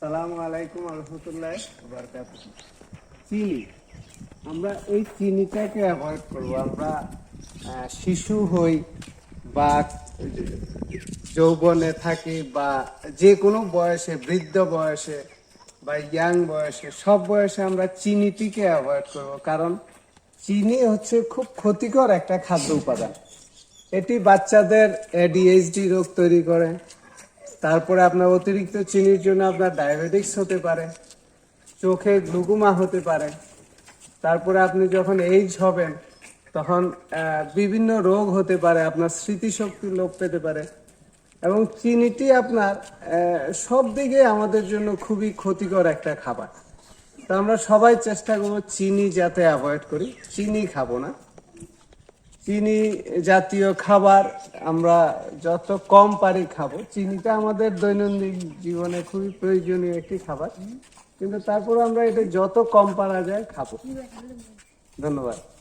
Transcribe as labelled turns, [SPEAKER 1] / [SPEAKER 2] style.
[SPEAKER 1] সালামু আলাইকুম বারকাত চিনি। আমরা এই চিনিটাকে অ্যাভয়েড করব। আমরা শিশু হই বা যৌবনে থাকি বা যে কোনো বয়সে, বৃদ্ধ বয়সে বা ইয়াং বয়সে, সব বয়সে আমরা চিনিটিকে অ্যাভয়েড করব। কারণ চিনি হচ্ছে খুব ক্ষতিকর একটা খাদ্য উপাদান। এটি বাচ্চাদের এডিএইচডি রোগ তৈরি করে। তারপরে আপনার অতিরিক্ত চিনির জন্য আপনার ডায়াবেটিক্স হতে পারে, চোখে গ্লুকোমা হতে পারে। তারপরে আপনি যখন এইজ হবেন, তখন বিভিন্ন রোগ হতে পারে, আপনার স্মৃতিশক্তি লোপ পেতে পারে। এবং চিনিটি আপনার সব দিকে আমাদের জন্য খুবই ক্ষতিকর একটা খাবার। তো আমরা সবাই চেষ্টা করব চিনি যাতে অ্যাভয়েড করি। চিনি খাব না। চিনি জাতীয় খাবার আমরা যত কম পারি খাব, চিনিটা আমাদের দৈনন্দিন জীবনে খুবই প্রয়োজনীয় একটি খাবার। কিন্তু তারপর আমরা এটা যত কম পারা যায় খাব। ধন্যবাদ।